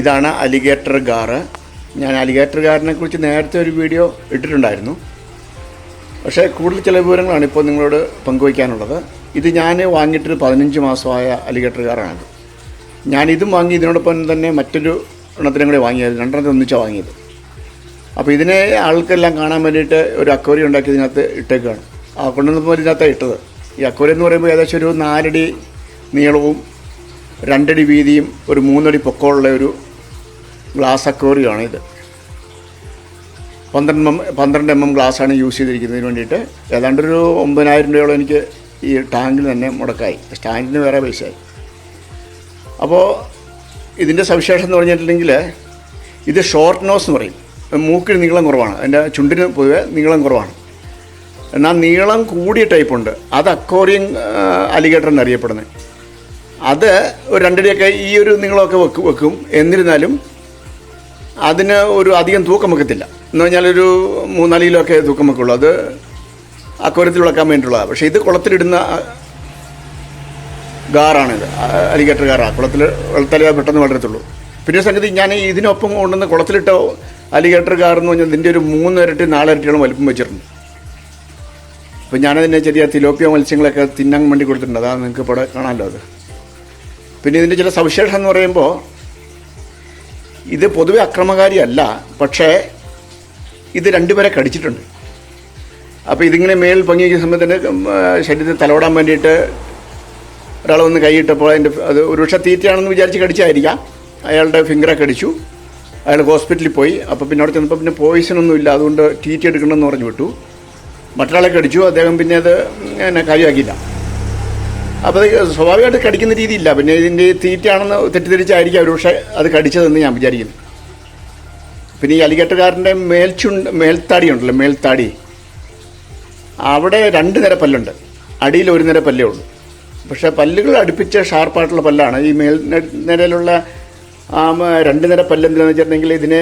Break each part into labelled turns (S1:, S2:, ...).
S1: ഇതാണ് alligator gar ഞാൻ alligator ഗാറിനെ കുറിച്ച് നേരത്തെ ഒരു വീഡിയോ ഇട്ടിട്ടുണ്ടായിരുന്നു. പക്ഷേ കൂടുതൽ ചില വിവരങ്ങളാണ് ഇപ്പോൾ നിങ്ങളോട് പങ്കുവയ്ക്കാനുള്ളത്. ഇത് ഞാൻ വാങ്ങിയിട്ടൊരു പതിനഞ്ച് മാസമായ അലിഗേറ്റർ കാറാണ് ഞാൻ ഇതും വാങ്ങി ഇതിനോടൊപ്പം തന്നെ മറ്റൊരു എണ്ണത്തിനും കൂടി വാങ്ങിയത് രണ്ടെണ്ണത്തിൽ ഒന്നിച്ചാണ് വാങ്ങിയത്. അപ്പോൾ ഇതിനെ ആൾക്കെല്ലാം കാണാൻ വേണ്ടിയിട്ട് ഒരു അക്വറി ഉണ്ടാക്കി ഇതിനകത്ത് ഇട്ടേക്കുകയാണ് ആ കൊണ്ടുവന്നപ്പോൾ ഇതിനകത്താണ് ഇട്ടത്. ഈ അക്വറി എന്ന് പറയുമ്പോൾ ഏകദേശം ഒരു നാലടി നീളവും രണ്ടടി വീതിയും ഒരു മൂന്നടി പൊക്കമുള്ള ഒരു ഗ്ലാസ് അക്വറിയാണ് ഇത്. പന്ത്രണ്ട് എം പന്ത്രണ്ട് എം എം ഗ്ലാസ്സാണ് യൂസ് ചെയ്തിരിക്കുന്നതിന് വേണ്ടിയിട്ട്. ഏതാണ്ടൊരു ഒമ്പതിനായിരം രൂപയോളം എനിക്ക് ഈ ടാങ്കിൽ തന്നെ മുടക്കായി. സ്റ്റാൻഡിന് വേറെ പൈസയായി. അപ്പോൾ ഇതിന്റെ സവിശേഷം എന്ന് പറഞ്ഞിട്ടുണ്ടെങ്കിൽ ഇത് ഷോർട്ട് നോസ് എന്ന് പറയും. മൂക്കിന് നീളം കുറവാണ്. അതിന്റെ ചുണ്ടിന് പൊതുവെ നീളം കുറവാണ്. എന്നാൽ നീളം കൂടിയ ടൈപ്പുണ്ട് അത് അക്വോറിയം അലിഗേറ്റർ എന്നറിയപ്പെടുന്നത്. അത് ഒരു രണ്ടടിയൊക്കെ ഈ ഒരു നീളമൊക്കെ വെക്കും വെക്കും. എന്നിരുന്നാലും അതിന് ഒരു അധികം തൂക്കം വെക്കത്തില്ല. എന്ന് പറഞ്ഞാൽ ഒരു മൂന്നാൽ കിലോ ഒക്കെ തൂക്കം വെക്കുള്ളൂ. അത് അക്വരത്തിൽ വിളക്കാൻ വേണ്ടിയിട്ടുള്ളതാണ്. പക്ഷേ ഇത് കുളത്തിലിടുന്ന ഗാറാണിത് അലിഗേറ്റർ ഗാറാണ് കുളത്തിൽ വെള്ളത്തലേ പെട്ടെന്ന് വളരത്തുള്ളൂ. പിന്നെ സംഗതി ഞാൻ ഇതിനൊപ്പം കൊണ്ടുവന്ന് കുളത്തിലിട്ട അലിഗേറ്റർ ഗാർ എന്ന് പറഞ്ഞാൽ ഇതിന്റെ ഒരു മൂന്നിരട്ടി നാലിരട്ടിയോളം വലിപ്പം വെച്ചിട്ടുണ്ട്. അപ്പോൾ ഞാനതിനെ ചെറിയ തിലോപ്പിയ മത്സ്യങ്ങളൊക്കെ തിന്നാൻ വേണ്ടി കൊടുത്തിട്ടുണ്ട്. അതാണ് നിങ്ങൾക്ക് ഇവിടെ കാണാമല്ലോ അത് പിന്നെ ഇതിന്റെ ചില സവിശേഷത എന്ന് പറയുമ്പോൾ ഇത് പൊതുവെ അക്രമകാരിയല്ല പക്ഷേ ഇത് രണ്ടുപേരെ കടിച്ചിട്ടുണ്ട്. അപ്പോൾ ഇതിങ്ങനെ മേൽ പങ്കി വയ്ക്കുന്ന സമയത്ത് ശരീരത്തിൽ തലോടാൻ വേണ്ടിയിട്ട് ഒരാൾ വന്ന് കൈയിട്ടപ്പോൾ അതിന്റെ അത് ഒരുപക്ഷെ തീറ്റയാണെന്ന് വിചാരിച്ച് കടിച്ചായിരിക്കാം. അയാളുടെ ഫിംഗറെ കടിച്ചു. അയാൾ ഹോസ്പിറ്റലിൽ പോയി. അപ്പോൾ പിന്നെ അവിടെ ചെന്നപ്പോൾ പിന്നെ പോയിസണൊന്നും ഇല്ല. അതുകൊണ്ട് തീറ്റ എടുക്കണമെന്ന് പറഞ്ഞു വിട്ടു. മറ്റൊരാളെ കടിച്ചു. അദ്ദേഹം പിന്നെ അത് എന്നെ കാര്യമാക്കിയില്ല. അപ്പോൾ സ്വാഭാവികമായിട്ട് കടിക്കുന്ന രീതിയില്ല. പിന്നെ ഇതിന്റെ തീറ്റയാണെന്ന് തെറ്റിദ്ധരിച്ചായിരിക്കും അവർ പക്ഷേ അത് കടിച്ചതെന്ന് ഞാൻ വിചാരിക്കുന്നു. പിന്നെ ഈ അലികെട്ടുകാരന്റെ മേൽച്ചുണ്ട് മേൽത്താടി ഉണ്ടല്ലോ മേൽത്താടി. അവിടെ രണ്ട് നിര പല്ലുണ്ട്. അടിയിൽ ഒരു നിര പല്ലേ ഉള്ളൂ. പക്ഷേ പല്ലുകൾ അടുപ്പിച്ച ഷാർപ്പായിട്ടുള്ള പല്ലാണ്. ഈ മേൽ നിരയിലുള്ള രണ്ട് നിര പല്ല് എന്തിനാന്ന് വെച്ചിട്ടുണ്ടെങ്കിൽ ഇതിനെ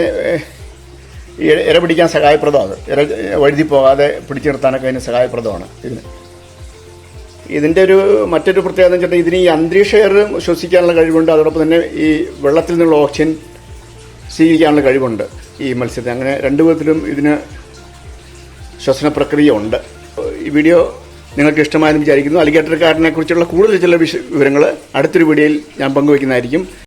S1: ഇര പിടിക്കാൻ സഹായപ്രദമാണ്. ഇര വഴുതി പോകാതെ പിടിച്ചു നിർത്താനൊക്കെ അതിന് സഹായപ്രദമാണ്. ഇതിന്. ഇതിന്റെ ഒരു മറ്റൊരു പ്രത്യേകത എന്ന് വെച്ചിട്ടുണ്ടെങ്കിൽ ഇതിന് ഈ അന്തരീക്ഷ എയർ ശ്വസിക്കാനുള്ള കഴിവുണ്ട്. അതോടൊപ്പം തന്നെ ഈ വെള്ളത്തിൽ നിന്നുള്ള ഓക്സിജൻ സ്വീകരിക്കാനുള്ള കഴിവുണ്ട് ഈ മത്സ്യത്തിന് അങ്ങനെ രണ്ടു വിധത്തിലും ഇതിന് ശ്വസന പ്രക്രിയ ഉണ്ട്. ഈ വീഡിയോ നിങ്ങൾക്ക് ഇഷ്ടമായെന്ന് വിചാരിക്കുന്നു. അലിഗേറ്റർക്കാരനെ കുറിച്ചുള്ള കൂടുതൽ ചില വിശ വിവരങ്ങൾ അടുത്തൊരു വീഡിയോയിൽ ഞാൻ പങ്കുവയ്ക്കുന്നതായിരിക്കും.